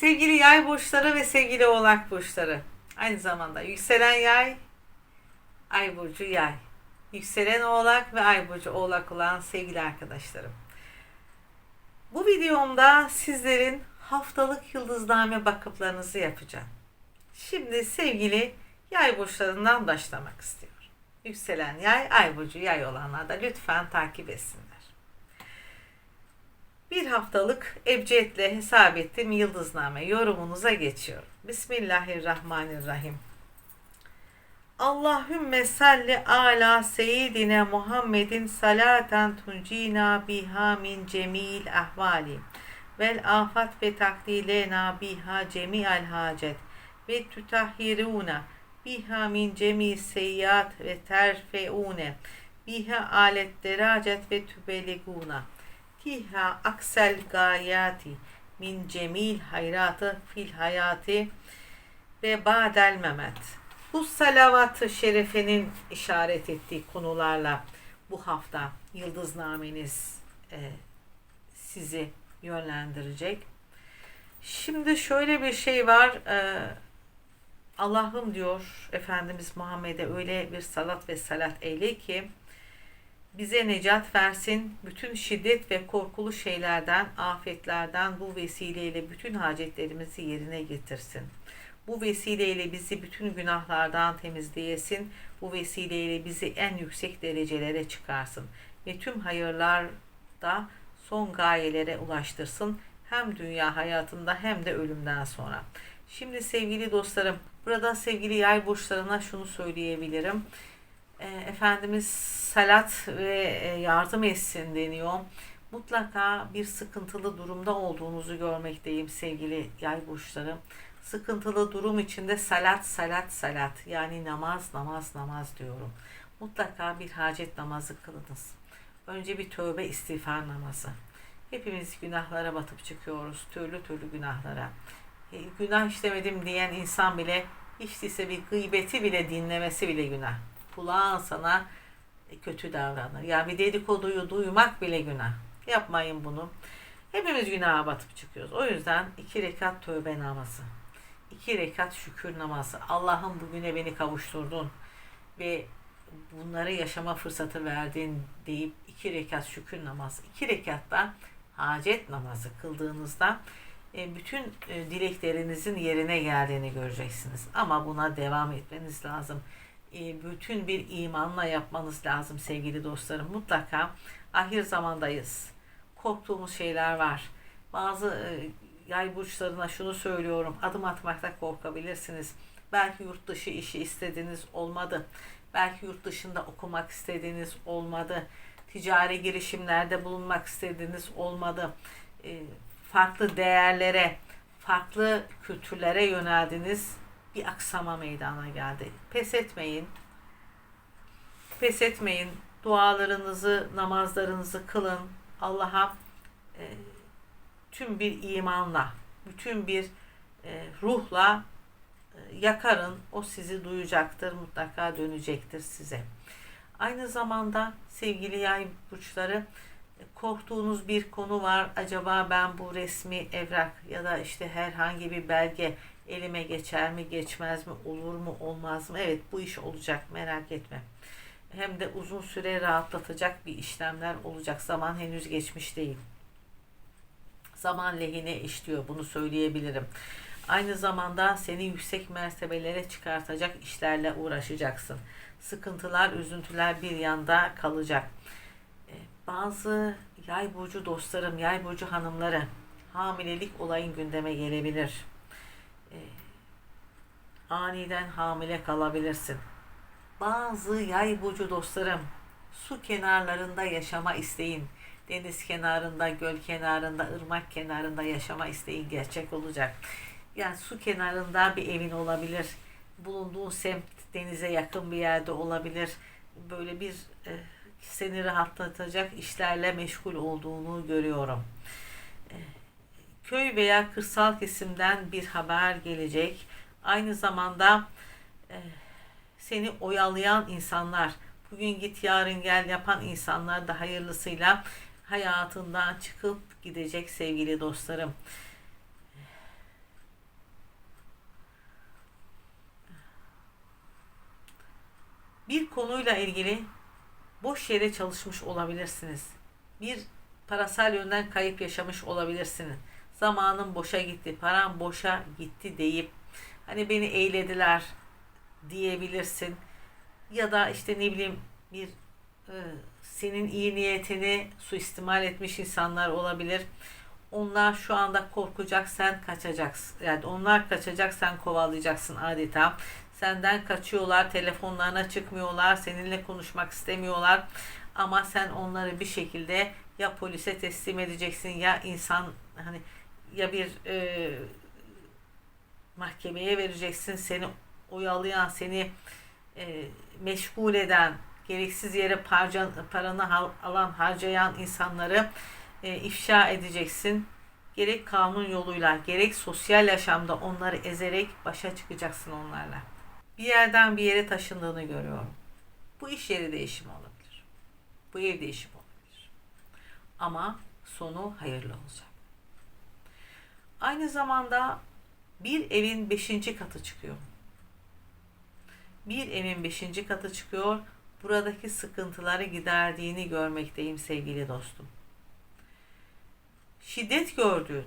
Sevgili yay burçları ve sevgili oğlak burçları. Aynı zamanda yükselen yay, ay burcu yay. Yükselen oğlak ve ay burcu oğlak olan sevgili arkadaşlarım. Bu videomda sizlerin haftalık yıldızname bakımlarınızı yapacağım. Şimdi sevgili yay burçlarından başlamak istiyorum. Yükselen yay, ay burcu yay olanlar da lütfen takip etsinler. Bir haftalık ebcetle hesap ettim yıldızname yorumunuza geçiyorum. Bismillahirrahmanirrahim. Allahümme salli ala seyyidine Muhammedin salaten tuncina biha min cemil ahvali vel afat ve takdilena biha cemi'al hacet ve tutahhiruna biha min cemi seyyat ve terfeune biha alet deracet ve tübeliguna fiha aksel gayati min cemil hayratı fil hayati ve badel memet. Bu salavat-ı şerefenin işaret ettiği konularla bu hafta yıldıznameniz e, sizi yönlendirecek. Şimdi şöyle bir şey var. E, Allah'ım diyor Efendimiz Muhammed'e öyle bir salat ve salat eyle ki bize necat versin, bütün şiddet ve korkulu şeylerden, afetlerden bu vesileyle bütün hacetlerimizi yerine getirsin. Bu vesileyle bizi bütün günahlardan temizleyesin. Bu vesileyle bizi en yüksek derecelere çıkarsın. Ve tüm hayırlarda son gayelere ulaştırsın. Hem dünya hayatında hem de ölümden sonra. Şimdi sevgili dostlarım, burada sevgili yay burçlarına şunu söyleyebilirim. E, Efendimiz salat ve e, yardım etsin deniyor. Mutlaka bir sıkıntılı durumda olduğunuzu görmekteyim sevgili yay burçları. Sıkıntılı durum içinde salat salat salat yani namaz namaz namaz diyorum. Mutlaka bir hacet namazı kılınız. Önce bir tövbe istiğfar namazı. Hepimiz günahlara batıp çıkıyoruz. Türlü türlü günahlara. E, günah işlemedim diyen insan bile hiç değilse bir gıybeti bile dinlemesi bile günah. Kulağın sana kötü davranır. Yani bir dedikoduyu duymak bile günah. Yapmayın bunu. Hepimiz günaha batıp çıkıyoruz. O yüzden iki rekat tövbe namazı. iki rekat şükür namazı. Allah'ım bugüne beni kavuşturdun ve bunları yaşama fırsatı verdin deyip iki rekat şükür namazı. iki rekatta hacet namazı kıldığınızda e, bütün e, dileklerinizin yerine geldiğini göreceksiniz. Ama buna devam etmeniz lazım. E, bütün bir imanla yapmanız lazım sevgili dostlarım. Mutlaka ahir zamandayız. Korktuğumuz şeyler var. Bazı yay burçlarına şunu söylüyorum. Adım atmakta korkabilirsiniz. Belki yurt dışı işi istediğiniz olmadı. Belki yurt dışında okumak istediğiniz olmadı. Ticari girişimlerde bulunmak istediğiniz olmadı. Farklı değerlere, farklı kültürlere yöneldiniz bir aksama meydana geldi. Pes etmeyin. Pes etmeyin. Dualarınızı, namazlarınızı kılın. Allah'a e, tüm bir imanla, bütün bir e, ruhla e, yakarın. O sizi duyacaktır, mutlaka dönecektir size. Aynı zamanda sevgili yay burçları korktuğunuz bir konu var. Acaba ben bu resmi evrak ya da işte herhangi bir belge elime geçer mi geçmez mi olur mu olmaz mı? Evet bu iş olacak merak etme. Hem de uzun süre rahatlatacak bir işlemler olacak. Zaman henüz geçmiş değil. Zaman lehine işliyor bunu söyleyebilirim. Aynı zamanda seni yüksek mertebelere çıkartacak işlerle uğraşacaksın. Sıkıntılar, üzüntüler bir yanda kalacak. Ee, bazı yay burcu dostlarım, yay burcu hanımları hamilelik olayın gündeme gelebilir e, aniden hamile kalabilirsin. Bazı yay burcu dostlarım su kenarlarında yaşama isteğin, deniz kenarında, göl kenarında, ırmak kenarında yaşama isteğin gerçek olacak. Yani su kenarında bir evin olabilir. Bulunduğun semt denize yakın bir yerde olabilir. Böyle bir e, seni rahatlatacak işlerle meşgul olduğunu görüyorum. E, köy veya kırsal kesimden bir haber gelecek. Aynı zamanda e, seni oyalayan insanlar, bugün git yarın gel yapan insanlar da hayırlısıyla hayatından çıkıp gidecek sevgili dostlarım. Bir konuyla ilgili boş yere çalışmış olabilirsiniz. Bir parasal yönden kayıp yaşamış olabilirsiniz. Zamanın boşa gitti, param boşa gitti deyip hani beni eğlediler diyebilirsin. Ya da işte ne bileyim bir e, senin iyi niyetini suistimal etmiş insanlar olabilir. Onlar şu anda korkacak, sen kaçacaksın. Yani onlar kaçacak, sen kovalayacaksın adeta. Senden kaçıyorlar, telefonlarına çıkmıyorlar, seninle konuşmak istemiyorlar. Ama sen onları bir şekilde ya polise teslim edeceksin ya insan hani ya bir e, mahkemeye vereceksin seni oyalayan, seni e, meşgul eden, gereksiz yere parcan, paranı alan, harcayan insanları e, ifşa edeceksin. Gerek kanun yoluyla, gerek sosyal yaşamda onları ezerek başa çıkacaksın onlarla. Bir yerden bir yere taşındığını görüyorum. Bu iş yeri değişimi olabilir. Bu ev değişimi olabilir. Ama sonu hayırlı olacak. Aynı zamanda bir evin beşinci katı çıkıyor. Bir evin beşinci katı çıkıyor. Buradaki sıkıntıları giderdiğini görmekteyim sevgili dostum. Şiddet gördüğün,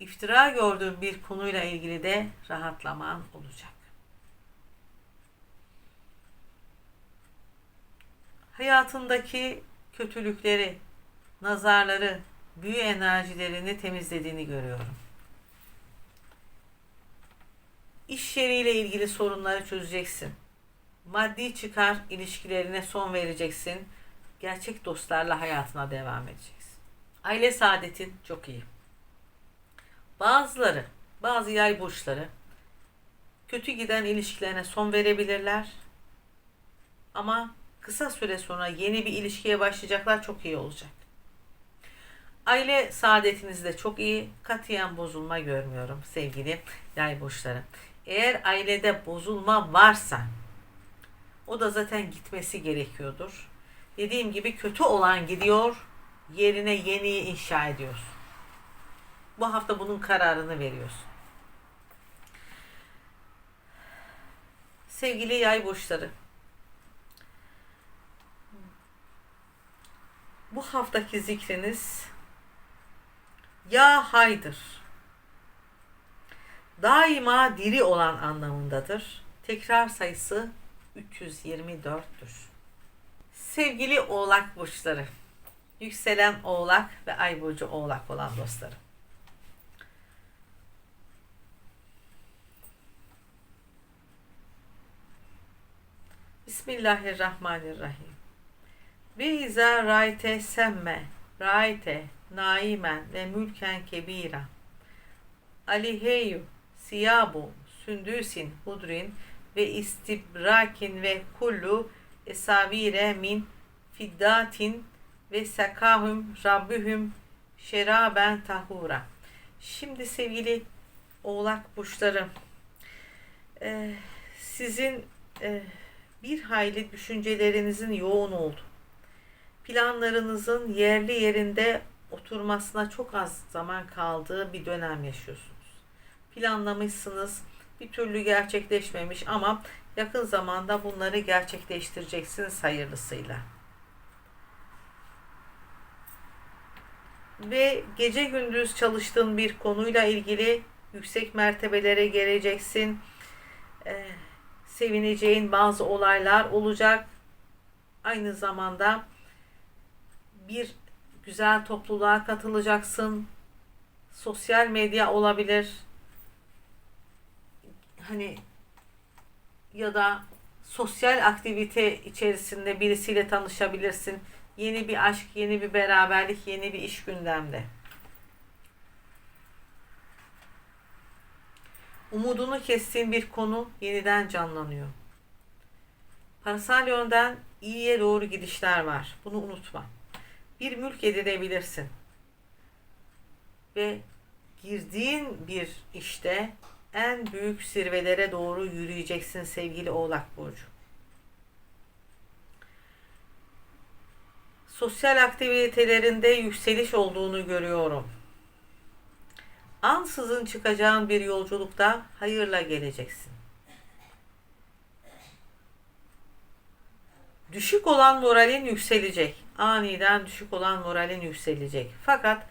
iftira gördüğün bir konuyla ilgili de rahatlaman olacak. Hayatındaki kötülükleri, nazarları, büyü enerjilerini temizlediğini görüyorum. İş yeriyle ilgili sorunları çözeceksin. Maddi çıkar ilişkilerine son vereceksin. Gerçek dostlarla hayatına devam edeceksin. Aile saadetin çok iyi. Bazıları, bazı yay burçları kötü giden ilişkilerine son verebilirler. Ama kısa süre sonra yeni bir ilişkiye başlayacaklar çok iyi olacak. Aile saadetiniz de çok iyi. Katiyen bozulma görmüyorum sevgili yay burçları. Eğer ailede bozulma varsa o da zaten gitmesi gerekiyordur. Dediğim gibi kötü olan gidiyor, yerine yeniyi inşa ediyorsun. Bu hafta bunun kararını veriyorsun. Sevgili yay burçları. Bu haftaki zikriniz ya haydır. Daima diri olan anlamındadır. Tekrar sayısı 324'tür. Sevgili oğlak burçları. Yükselen oğlak ve ay burcu oğlak olan dostlarım. Bismillahirrahmanirrahim. Ve izâ râite semme, râite naimen ve mülken kebira. Aliheyu siyabu sündüsin hudrin ve istibrakin ve kullu esavire min fiddatin ve sekahum rabbühüm şeraben tahura. Şimdi sevgili oğlak burçları e, sizin e, bir hayli düşüncelerinizin yoğun oldu. Planlarınızın yerli yerinde oturmasına çok az zaman kaldığı bir dönem yaşıyorsunuz. Planlamışsınız, bir türlü gerçekleşmemiş ama yakın zamanda bunları gerçekleştireceksiniz hayırlısıyla. Ve gece gündüz çalıştığın bir konuyla ilgili yüksek mertebelere geleceksin. Ee, sevineceğin bazı olaylar olacak. Aynı zamanda bir güzel topluluğa katılacaksın. Sosyal medya olabilir. Hani ya da sosyal aktivite içerisinde birisiyle tanışabilirsin. Yeni bir aşk, yeni bir beraberlik, yeni bir iş gündemde. Umudunu kestiğin bir konu yeniden canlanıyor. Parasal yönden iyiye doğru gidişler var. Bunu unutma. Bir mülk edinebilirsin. Ve girdiğin bir işte en büyük zirvelere doğru yürüyeceksin sevgili Oğlak Burcu. Sosyal aktivitelerinde yükseliş olduğunu görüyorum. Ansızın çıkacağın bir yolculukta hayırla geleceksin. Düşük olan moralin yükselecek. Aniden düşük olan moralin yükselecek. Fakat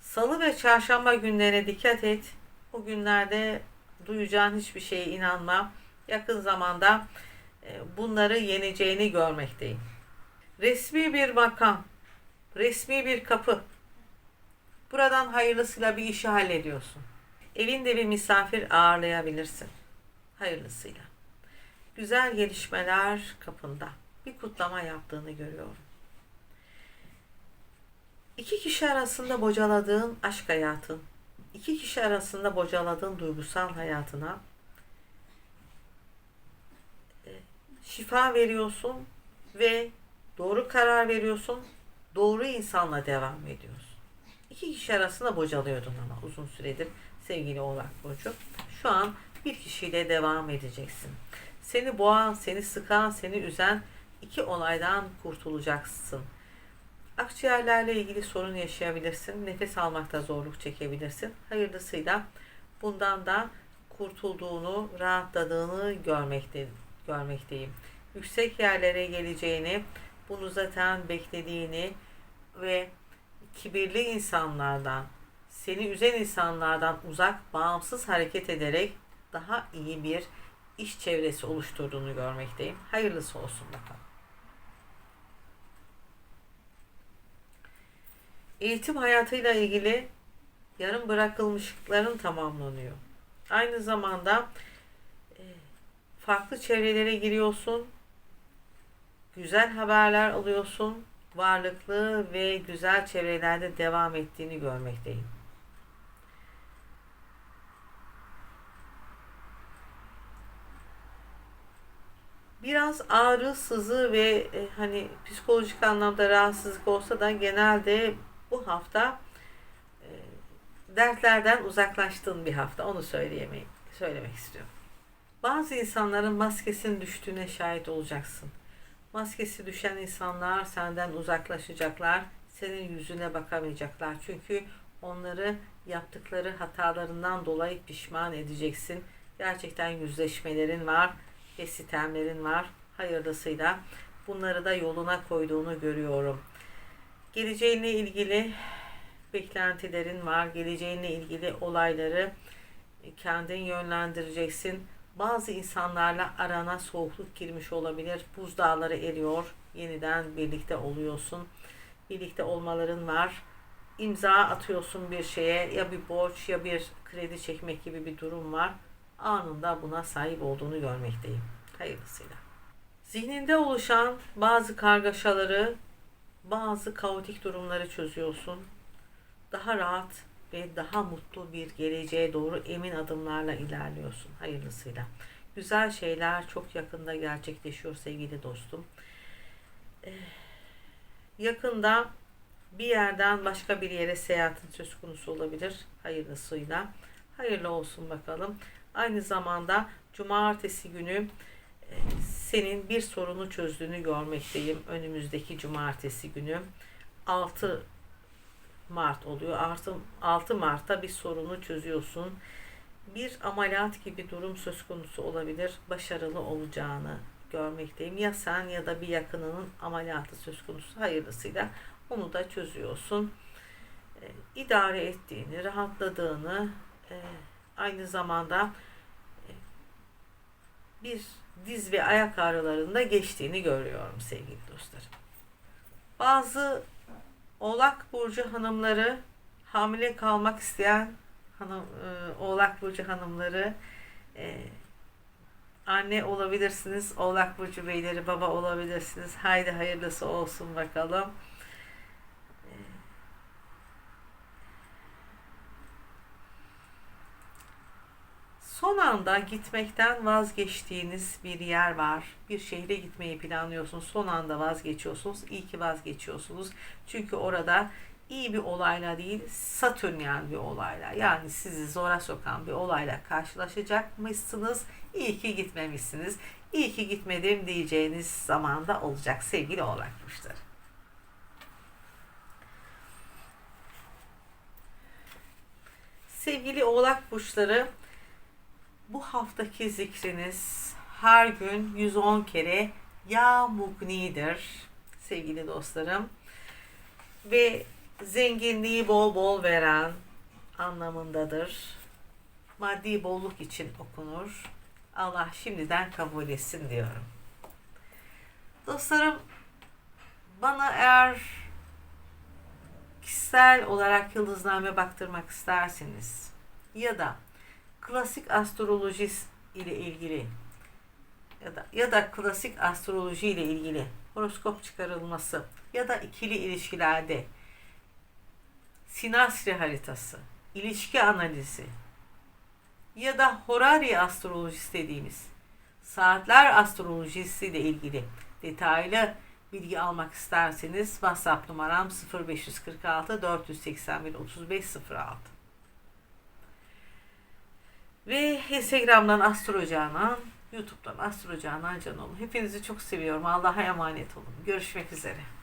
salı ve çarşamba günlerine dikkat et. O günlerde duyacağın hiçbir şeye inanma. Yakın zamanda e, bunları yeneceğini görmekteyim. Resmi bir makam, resmi bir kapı. Buradan hayırlısıyla bir işi hallediyorsun. Evinde bir misafir ağırlayabilirsin. Hayırlısıyla. Güzel gelişmeler kapında. Bir kutlama yaptığını görüyorum. İki kişi arasında bocaladığın aşk hayatın, iki kişi arasında bocaladığın duygusal hayatına e, şifa veriyorsun ve doğru karar veriyorsun, doğru insanla devam ediyorsun. İki kişi arasında bocalıyordun ama uzun süredir sevgili Oğlak Burcu. Şu an bir kişiyle devam edeceksin. Seni boğan, seni sıkan, seni üzen iki olaydan kurtulacaksın. Akciğerlerle ilgili sorun yaşayabilirsin. Nefes almakta zorluk çekebilirsin. Hayırlısıyla bundan da kurtulduğunu, rahatladığını görmekte, görmekteyim. Yüksek yerlere geleceğini, bunu zaten beklediğini ve kibirli insanlardan, seni üzen insanlardan uzak, bağımsız hareket ederek daha iyi bir iş çevresi oluşturduğunu görmekteyim. Hayırlısı olsun bakalım. Eğitim hayatıyla ilgili yarım bırakılmışlıkların tamamlanıyor. Aynı zamanda e, farklı çevrelere giriyorsun. Güzel haberler alıyorsun. Varlıklı ve güzel çevrelerde devam ettiğini görmekteyim. Biraz ağrı, sızı ve e, hani psikolojik anlamda rahatsızlık olsa da genelde bu hafta e, dertlerden uzaklaştığın bir hafta. Onu söyleyemeyi söylemek istiyorum. Bazı insanların maskesinin düştüğüne şahit olacaksın. Maskesi düşen insanlar senden uzaklaşacaklar. Senin yüzüne bakamayacaklar. Çünkü onları yaptıkları hatalarından dolayı pişman edeceksin. Gerçekten yüzleşmelerin var ve sitemlerin var. Hayırlısıyla bunları da yoluna koyduğunu görüyorum. Geleceğinle ilgili beklentilerin var. Geleceğinle ilgili olayları kendin yönlendireceksin. Bazı insanlarla arana soğukluk girmiş olabilir. Buzdağları eriyor. Yeniden birlikte oluyorsun. Birlikte olmaların var. İmza atıyorsun bir şeye ya bir borç ya bir kredi çekmek gibi bir durum var. Anında buna sahip olduğunu görmekteyim. Hayırlısıyla. Zihninde oluşan bazı kargaşaları, bazı kaotik durumları çözüyorsun. Daha rahat ve daha mutlu bir geleceğe doğru emin adımlarla ilerliyorsun. Hayırlısıyla. Güzel şeyler çok yakında gerçekleşiyor sevgili dostum. Ee, yakında bir yerden başka bir yere seyahatin söz konusu olabilir. Hayırlısıyla. Hayırlı olsun bakalım. Aynı zamanda cumartesi günü e, senin bir sorunu çözdüğünü görmekteyim. Önümüzdeki cumartesi günü 6 Mart oluyor. Artı 6 Mart'ta bir sorunu çözüyorsun. Bir ameliyat gibi durum söz konusu olabilir. Başarılı olacağını görmekteyim. Ya sen ya da bir yakınının ameliyatı söz konusu hayırlısıyla onu da çözüyorsun. E, idare ettiğini, rahatladığını, e, aynı zamanda e, bir diz ve ayak ağrılarında geçtiğini görüyorum sevgili dostlarım. Bazı Oğlak Burcu hanımları hamile kalmak isteyen hanım, e, Oğlak Burcu hanımları e, anne olabilirsiniz. Oğlak Burcu beyleri baba olabilirsiniz. Haydi hayırlısı olsun bakalım. Son anda gitmekten vazgeçtiğiniz bir yer var. Bir şehre gitmeyi planlıyorsunuz. Son anda vazgeçiyorsunuz. İyi ki vazgeçiyorsunuz. Çünkü orada iyi bir olayla değil, satürnyen bir olayla yani sizi zora sokan bir olayla karşılaşacakmışsınız. İyi ki gitmemişsiniz. İyi ki gitmedim diyeceğiniz zamanda olacak sevgili oğlak burçları. Sevgili oğlak burçları bu haftaki zikriniz her gün 110 kere ya mugnidir sevgili dostlarım. Ve zenginliği bol bol veren anlamındadır. Maddi bolluk için okunur. Allah şimdiden kabul etsin diyorum. Dostlarım bana eğer kişisel olarak yıldızname baktırmak isterseniz ya da klasik astroloji ile ilgili ya da ya da klasik astroloji ile ilgili horoskop çıkarılması ya da ikili ilişkilerde sinastri haritası, ilişki analizi ya da horari astrolojisi dediğimiz saatler astrolojisi ile ilgili detaylı bilgi almak isterseniz WhatsApp numaram 0546 481 3506 ve Instagram'dan Astro Canan, YouTube'dan Astro Canan Canoğlu. Hepinizi çok seviyorum. Allah'a emanet olun. Görüşmek üzere.